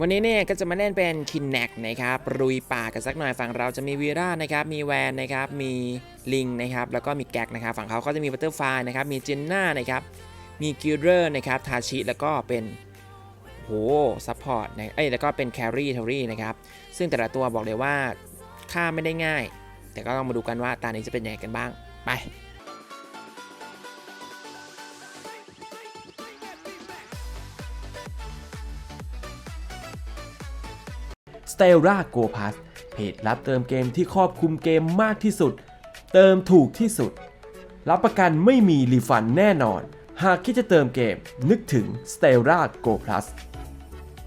วันนี้เนี่ยก็จะมาเล่นเป็นคินแนกนะครับรุยป่ากันสักหน่อยฝั่งเราจะมีวีรานะครับมีแวนนะครับมีลิงนะครับแล้วก็มีแก๊กนะครับฝั่งเขาก็จะมีบัตเตอร์ไฟนะครับมีเจนน่านะครับมีกิลเดอร์นะครับทาชิแล้วก็เป็นโหซัพพอร์ตนะเอ้ยแล้วก็เป็นแครี่เทอรี่นะครับซึ่งแต่ละตัวบอกเลยว่าฆ่าไม่ได้ง่าย แต่ก็ต้องมาดูกันว่าตานี้จะเป็นยังไงกันบ้างไป s t e l l a Go Pass เพจรับเติมเกมที่ครอบคลุมเกมมากที่สุด เติมถูกที่สุด รับประกันไม่มีรีฟันแน่นอน หากคิดจะเติมเกมนึกถึง s t e l l a Go Plus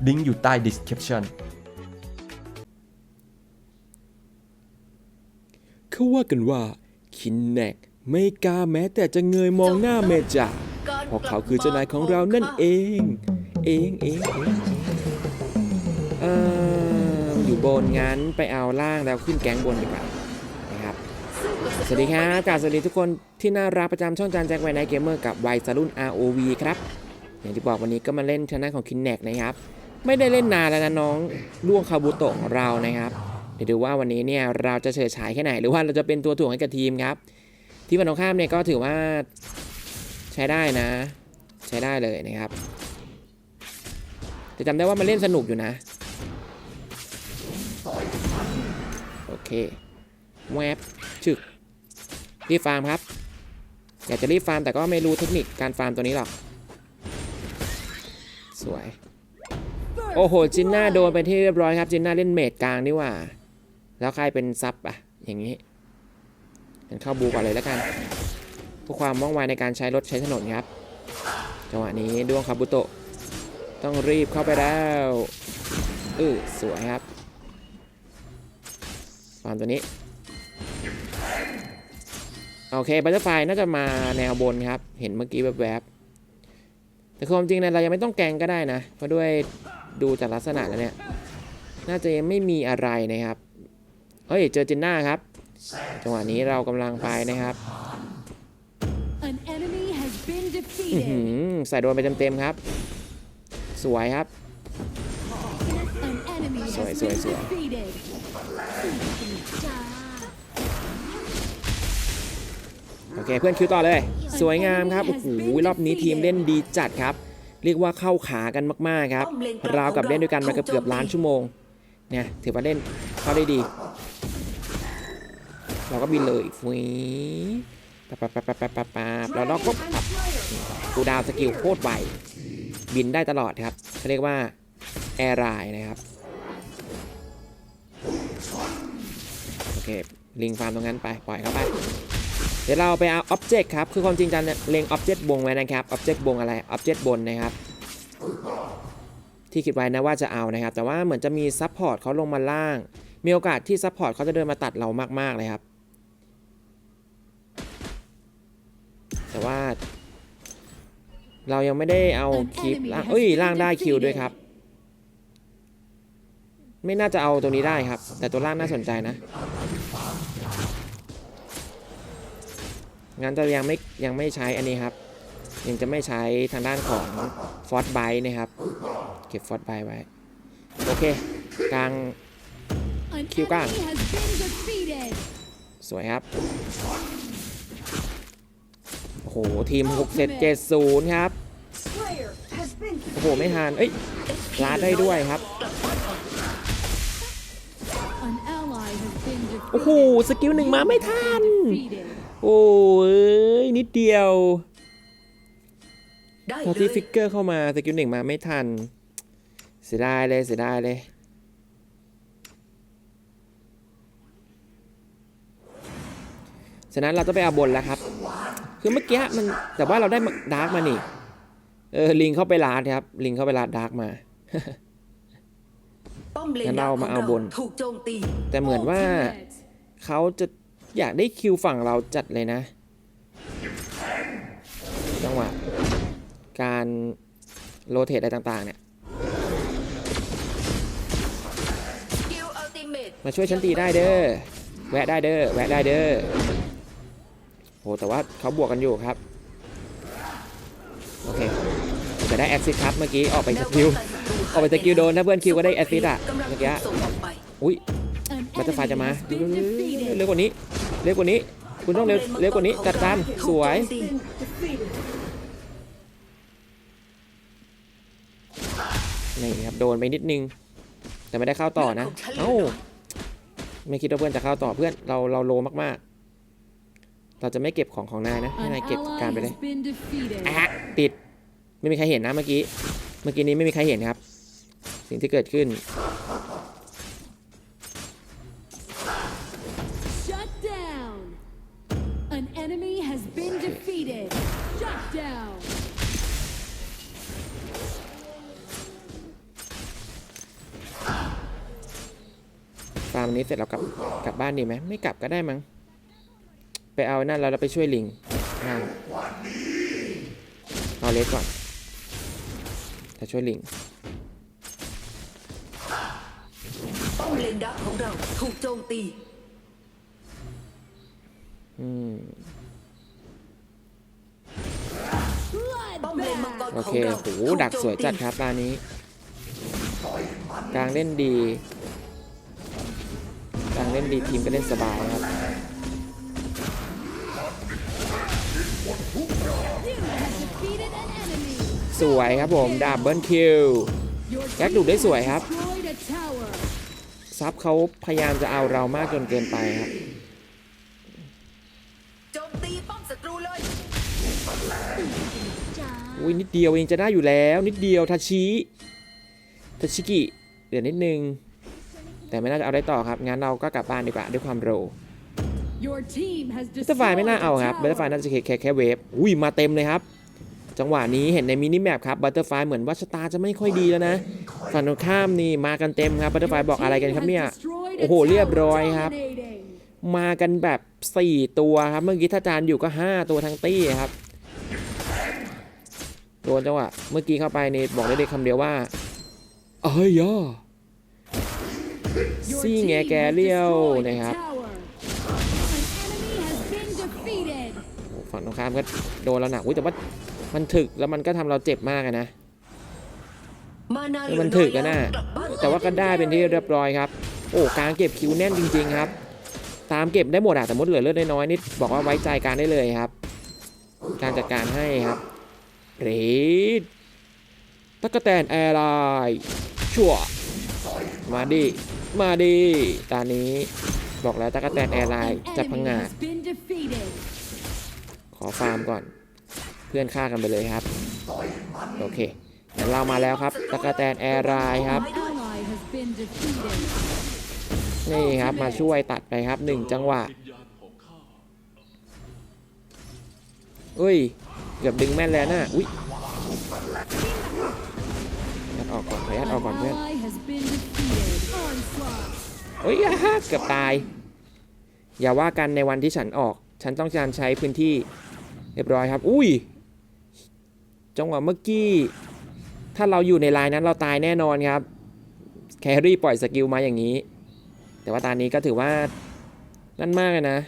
ลิงก์อยู่ใต้ description เขาว่ากันว่า คินแนกไม่กล้าแม้แต่จะเงยมองหน้าเมจ่าเพราะเขาคือเจ้านายของเรานั่นเอง เองเองเองเอออ บนงั้นไปเอาล่างแล้วขึ้นแก๊งบนดีกว่านะครับสวัสดีครับกาสวัสดีทุกคนที่น่ารักประจำช่องจานแจ็คไวนไนเกมเมอร์กับไวซารุ่น ROV ครับ อย่างที่บอกวันนี้ก็มาเล่นชนะของคินแนกนะครับ ไม่ได้เล่นนานแล้วนะน้องล่วงคาบุโตะของเรานะครับเดี๋ยวดูว่าวันนี้เนี่ยเราจะเฉิดฉายแค่ไหน หรือว่าเราจะเป็นตัวถ่วงให้กับทีมครับ ที่ฝั่งตรงข้ามเนี่ยก็ถือว่าใช้ได้นะ ใช้ได้เลยนะครับจะจำได้ว่ามันเล่นสนุกอยู่นะ เคแวบชึกรีบฟาร์มครับอยากจะรีบฟาร์มแต่ก็ไม่รู้เทคนิคการฟาร์มตัวนี้หรอก สวย โอ้โห จินน่าโดนไปที่เรียบร้อยครับ จินน่าเล่นเมดกลางนี่ว่า แล้วใครเป็นซับอะอย่างนี้งั้นเข้าบูก่อนเลยแล้วกันเพื่อความว่องไวในการใช้รถใช้ถนนครับ จังหวะนี้ดวงคาบุโตะต้องรีบเข้าไปแล้วเออสวยครับ ฟาร์มตัวนี้ โอเคบัตเตอร์ไฟน่าจะมาแนวบนครับ เห็นเมื่อกี้แวบๆ แต่ความจริงเนี่ยเรายังไม่ต้องแกงก็ได้นะ เพราะด้วยดูจากลักษณะแล้วเนี่ย น่าจะยังไม่มีอะไรนะครับ เฮ้ย เจอจินน่าครับ จังหวะนี้เรากำลังไปนะครับ An enemy has been อื้อหื defeated. อใส่โดนไปเต็มๆครับ สวยครับ An enemy has Sorry, been sorry, sorry. defeated. โอเคเพื่อนคิวต่อเลย สวยงามครับโอ้โหรอบนี้ทีมเล่นดีจัดครับ เรียกว่าเข้าขากันมากๆครับ ราวกับเล่นด้วยกันมาเกือบล้านชั่วโมงเนี่ยถือว่าเล่นเข้าได้ดี เราก็บินเลยฟุ้ยปั๊บปับปับปับปับปับแล้วเราก็ปั๊บกูดาวสกิลโคตรไวบินได้ตลอดครับเขาเรียกว่าแอร์ไรนะครับ อเคลิงฟาร์มตรงนั้นไปปล่อยเข้าไปเดี๋ยวเราไปเอาอ็อบเจกต์ครับคือความจริงจันเนี่ยเล็งอ็อบเจกต์บงไว้นะครับอ็อบเจกต์บงอะไรอ็อบเจกต์บนนะครับที่คิดไว้นะว่าจะเอานะครับ แต่ว่าเหมือนจะมีซัพพอร์ตเขาลงมาล่าง มีโอกาสที่ซัพพอร์ตเขาจะเดินมาตัดเรามาก ๆ เลยครับ แต่ว่า เรายังไม่ได้เอาคลิปล่างเอ้ยล่างได้คิวด้วยครับ ไม่น่าจะเอาตรงนี้ได้ครับ แต่ตัวล่างน่าสนใจนะ งั้นจะยังไม่ยังไม่ใช้อันนี้ครับ ยังจะไม่ใช้ทางด้านของฟอสไบนะครับ เก็บฟอสไบไว้ โอเคกลาง An Kill enemy gang. has been defeated. สวยครับ โอ้โห ทีม 6770 ครับ โอ้โห ไม่ทันเอ้ยลาดได้ด้วยครับ โอ้โห สกิลหนึ่งมาไม่ทัน โอ้ยนิดเดียวได้พอเลที่ยฟิกเกอร์เข้ามาสกิลหนึ่งมาไม่ทัน เสียดายเลยเสียดายเลย ฉะนั้นเราจะไปเอาบนแล้วครับ คือเมื่อกี้มันแต่ว่าเราได้ดาร์กมานี่ เออลิงเข้าไปลาดครับ ลิงเข้าไปลาดดาร์กมา ป้อมเลนงั้นเรามาเอาบน ถูกโจมตีแต่เหมือนว่า Ultimate. เขาจะ อยากได้คิวฝั่งเราจัดเลยนะ จังหวะ การโรเตทอะไรต่างๆ เนี่ย มาช่วยฉันตีได้เด้อ แวะได้เด้อ แวะได้เด้อโหแต่ว่าเขาบวกกันอยู่ครับ โอเคจะได้แอคซิสครับเมื่อกี้ออกไปสกิลองกันศัตรูออกไปสกิลโดนถ้าเพื่อนคิวก็ได้แอสซิสต์อะเมื่อกี้อุ้ย An บัตเตอร์ไฟจะมาเร็วกว่านี้ เร็วกว่านี้ คุณต้องเร็วเร็วกว่านี้ จัดการสวย นี่ครับโดนไปนิดนึง แต่ไม่ได้เข้าต่อนะ เอ้า ไม่คิดว่าเพื่อนจะเข้าต่อเพื่อน เราเราโลมากๆ เราจะไม่เก็บของของนายนะให้ An นายเก็บ ally การไปเลย has been defeated. อะติด ไม่มีใครเห็นนะเมื่อกี้ เมื่อกี้นี้ไม่มีใครเห็นครับ สิ่งที่เกิดขึ้น นี้เสร็จเรากลับกลับบ้านดีไหมไม่กลับก็ได้มั้งไปเอานั่นแล้วเราไปช่วยลิงอ่าเอาเลสก่อนถ้าช่วยลิงป้อมเลนดักของเราถูกโจมตีอืมป้อมเลนมังกรโอของเคเราโหถูกดักสวยจัดโจมตีครับร้านนี้ กลางเล่นดีกลางเล่นดีทีมก็เล่นสบายครับ You have defeated an enemy. สวยครับผมดับเบิลคิว Your แจ็คดูดได้ team สวยครับ destroyed a tower. ซับเขาพยายามจะเอาเรามากจนเกินไปครับโจมตีป้อมศัตรูเลยอุ้ยนิดเดียวเองจะได้อยู่แล้ว นิดเดียวทาชิทาชิกิเดี๋ยวนิดนึง แต่ไม่น่าจะเอาได้ต่อครับ งั้นเราก็กลับบ้านดีกว่าด้วยความเร็ว Your team has บัตเตอร์ไฟ destroyed ไม่น่า a เอาครับบัตเตอร์ไฟ tower. น่าจะแค่แค่แค่เวฟ อุ้ยมาเต็มเลยครับ จังหวะนี้เห็นในมินิแมปครับบัตเตอร์ไฟเหมือนว่าชะตาจะไม่ค่อยดีแล้วนะ ฝั่งตรงข้ามนี่มากันเต็มครับบัตเตอร์ไฟ Your บอกอะไรกัน team ครับ has เนี่ย destroyed a โอ้โหเรียบร้อยครับ tower. Dominating. มากันแบบ 4 ตัวครับ เมื่อกี้ถ้าจานอยู่ก็ 5 ตัวทั้งตี้ครับโดนจังหวะเมื่อกี้เข้าไปนี่บอกได้เลยคำเดียวว่าเอ้ยย่อ Your ซี่ team แง has แกเลี้ยว destroyed a นะครับ tower. An enemy has been defeated. โอ้ฝั่งตรงข้ามก็โดนแล้วหนักอุ้ยแต่ว่ามันถึกแล้วมันก็ทำเราเจ็บมากเลยนะมานาเออมันถึกอะน่ะกลับบ้านแต่ว่าก็ได้เป็นที่เรียบร้อยครับ โอ้กลางเก็บคิวแน่นจริง ๆ ครับ ตามเก็บได้หมดอะแต่มดเหลือเลือดน้อยๆนิดบอกว่าไว้ใจการได้เลยครับ การจัดการให้ครับเรดตะกะแตนแอร์ไลน์ชั่วมาดิ มาดิตอนนี้บอกแล้วตะกะแตนแอร์ไลน์จะพังงาดขอฟาร์มก่อน เพื่อนฆ่ากันไปเลยครับ โอเคเรามาแล้วครับตะกะแตนแอร์ไลน์ครับ นี่ครับมาช่วยตัดไปครับหนึ่งจังหวะเอ้ย เกือบดึงแม่นแล้วนะอุ้ยยัดออกก่อนขอยัดออกก่อนเพื่อน เอ้ยเกือบตาย อย่าว่ากันในวันที่ฉันออก ฉันต้องการใช้พื้นที่เรียบร้อยครับ อุ้ย จังหวะเมื่อกี้ ถ้าเราอยู่ในลน์นั้นเราตายแน่นอนครับ แครี่ปล่อยสกิลมาอย่างนี้ แต่ว่าตอนนี้ก็ถือว่านั่นมากเลยนะ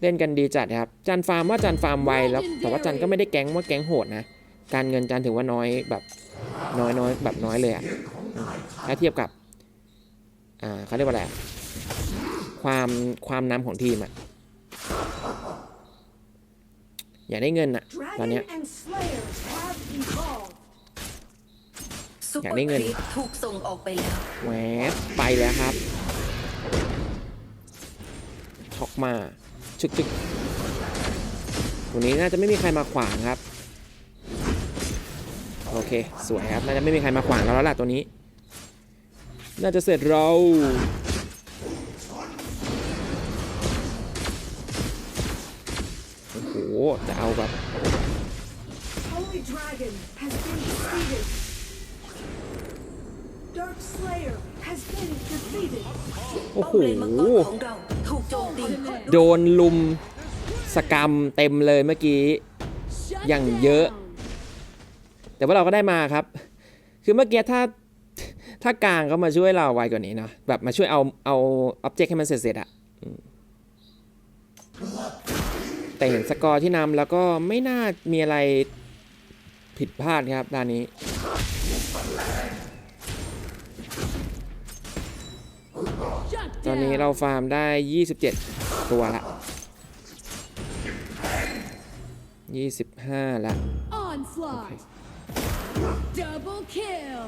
เล่นกันดีจัดครับ จันฟาร์มว่าจันฟาร์มไวแล้ว แต่ว่าจันก็ไม่ได้แก๊งว่าแก๊งโหดนะ การเงินจันถือว่าน้อยแบบน้อยน้อยแบบน้อยเลยอะถ้าเทียบกับ อ่าเขาเรียกว่าอะไรอะความความนำของทีมอะอยากได้เงินอะตอนเนี้ย and Slayer have evolved. ซุปอเปยาอกได้ร์เงินครีปถูกส่งออกไปแล้วแหวบไปแล้วครับช็อกมาชึกชึกตรงนี้น่าจะไม่มีใครมาขวางครับ โอเค สวยครับ น่าจะไม่มีใครมาขวางเราแล้วล่ะตัวนี้ น่าจะเสร็จเรา โอ้โหจะเอาแบบ Holy Dragon has been defeated. Dark Slayer has been defeated. โอ้ป้อมโหเลนมังกรของเราถูกโจมตีโดนลุมสกรรมเต็มเลยเมื่อกี้ Shut อย่างเยอะ down. แต่ว่าเราก็ได้มาครับ คือเมื่อกี้ถ้า ถ้ากลางเขามาช่วยเราไวกว่านี้เนาะแบบมาช่วยเอาเอาอ็อบเจกต์ให้มันเสร็จๆอะแต่เห็นสกอร์ที่นำแล้วก็ไม่น่ามีอะไรผิดพลาดครับด้านนี้ ตอนนี้เราฟาร์มได้ 27 ตัวละ 25 ละ o n s l a u g h t Double kill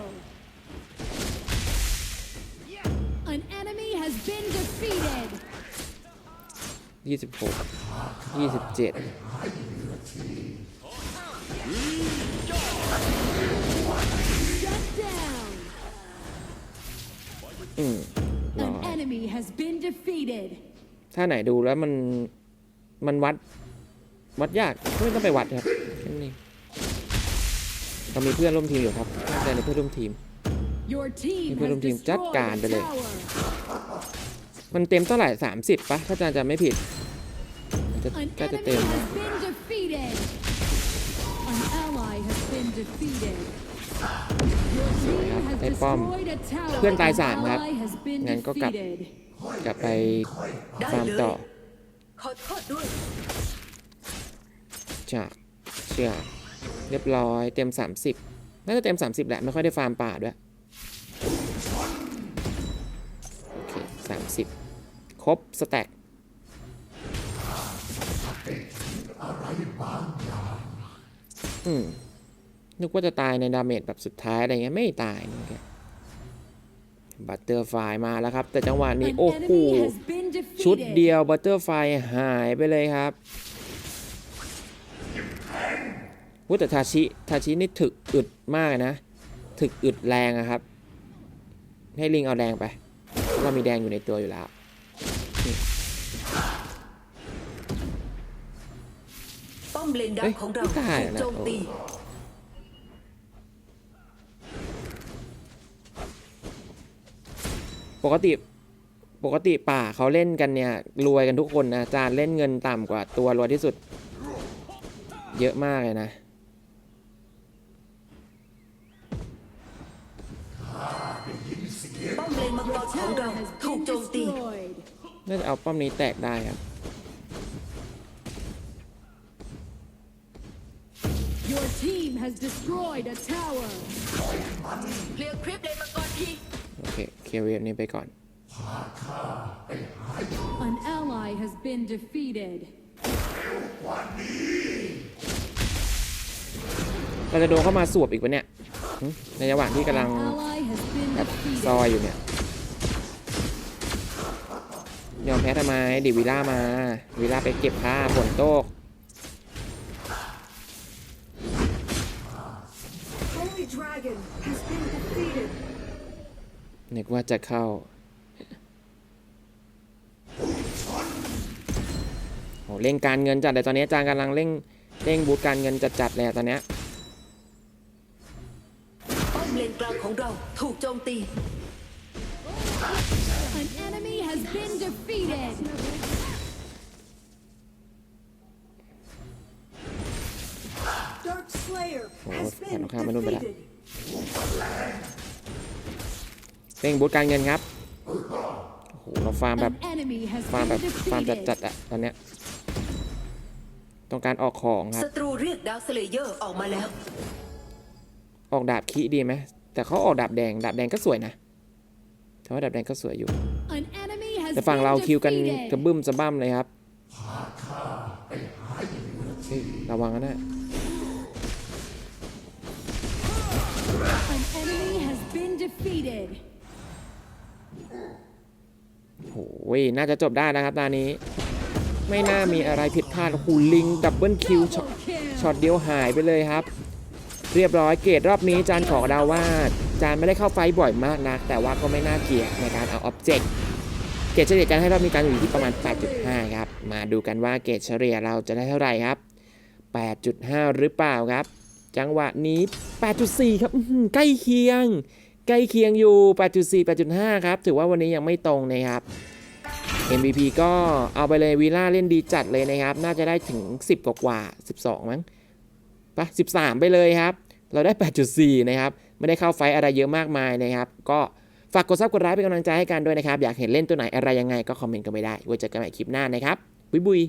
26 27 Shut down. อืมรอ An enemy has been defeated. ถ้าไหนดูแล้วมัน มันวัด วัดยากไม่ต้องไปวัดครับแค่นี้เรามีเพื่อนร่วมทีมอยู่ครับน่าจะในเพื่อนร่วมทีม Your team Ini belum has team. จัด destroyed การ a ไปเลย tower. มันเต็มเท่าไหร่30ปะถ้าอาจารย์จำไม่ผิด จะ An ก็จะ enemy เต็ม has been defeated. An ally has been defeated. Your team has ได้ป้อม destroyed a tower. เพื่อนตาย An สามครับ ally has been งั้นก็กลับ defeated. กลับไปได้ฟาร์มเลยต่อขอโทษด้วยจากเชื่อเรียบร้อยเต็ม 30 น่าจะเต็ม 30 แหละ ไม่ค่อยได้ฟาร์มป่าด้วย โอเค 30 ครบสแต็ก อืม นึกว่าจะตายในดาเมจแบบสุดท้ายอะไรเงี้ยไม่ตายนี่แกบัตเตอร์ไฟมาแล้วครับ แต่จังหวะนี้ An โอ้โห enemy has been defeated. ชุดเดียวบัตเตอร์ไฟหายไปเลยครับวู้แต่ทาชิทาชินี่ถึกอึดมากเลยนะ ถึกอึดแรงอะครับ ให้ลิงเอาแดงไป เรามีแดงอยู่ในตัวอยู่แล้ว มเลนดัเอ้กยของเราไม่ได้ถูกนะโจมตีปกติปกติป่าเขาเล่นกันเนี่ยรวยกันทุกคนนะจานเล่นเงินต่ำกว่าตัวรวยที่สุด เยอะมากเลยนะป้อมเลนมังกรของเรา Tower has ถูก been โจมตี destroyed. น่าจะเอาป้อมนี้แตกได้ครับ Your team has destroyed a tower. เคลียร์คลิปเลนมังกรทีโอเคเคลียร์เวฟนี้ไปก่อน An ally has been defeated. เราจะโดนเข้ามาสวบอีกปะเนี่ยหึในระหว่างที่กำลัง An ally has been แบบ defeated. ซอยอยู่เนี่ย ยอมแพ้ทำไมดิวิล่ามา วิล่าไปเก็บผ้าฝนตก นึกว่าจะเข้า โหเร่งการเงินจัดเลยตอนนี้อาจารย์กำลังเร่งเร่งบูตการเงินจัดๆเลยอะตอนเนี้ยป้อมเลนกลางของเราถูกโจมตี An enemy has been defeated. Dark Slayer has Oh, been ano ka, manood ba na? defeated. เร่งบูตการเงินครับโอ้โหเราฟาร์มแบบ An enemy has ฟาร์ม been แบบฟาร์ม defeated. จัดๆอะตอนเนี้ยต้องการออกของครัศับตรูเรียกดาวสเลเยอร์ออกมาแล้ว ออกดาบคีดีไหมแต่เขาออกดาบแดงดาบแดงก็สวยนะแต่ว่าดาบแดงก็สวยอยู่ An enemy has แต่ฝั่งเรา been คิวกัน defeated. กระบึ้มสะบั้มเลยครับเฮ้ยระวังนะ โอ้ยน่าจะจบได้นะครับตอนนี้ ไม่น่ามีอะไรผิดพลาดหูลิงดับเบิลคิวช็อต Double kill. ช็อตเดียวหายไปเลยครับ เรียบร้อยเกรดรอบนี้จานขอเดาว่าจานไม่ได้เข้าไฟบ่อยมากนักแต่ว่าก็ไม่น่าเกลียดในการเอาออบเจกต์เกรดเฉลี่ยจานให้รอบนี้การอยู่ที่ประมาณ 8.5 ครับ มาดูกันว่าเกรดเฉลี่ยเราจะได้เท่าไหร่ครับ 8.5 หรือเปล่าครับ จังหวะนี้ 8.4 ครับใกล้เคียง ใกล้เคียงอยู่ 8.4 8.5 ครับ ถือว่าวันนี้ยังไม่ตรงนะครับ MVP ก็เอาไปเลยวีล่าเล่นดีจัดเลยนะครับ น่าจะได้ถึง 10 กว่ากว่า 12 มั้งปะ13 ไปเลยครับ เราได้ 8.4 นะครับ ไม่ได้เข้าไฟต์อะไรเยอะมากมายนะครับ ก็ฝากกดซับกดไลค์เป็นกำลังใจให้กันด้วยนะครับ อยากเห็นเล่นตัวไหนอะไรยังไงก็คอมเมนต์กันไปได้ไว้เจอกันใหม่คลิปหน้านะครับ บุยบุย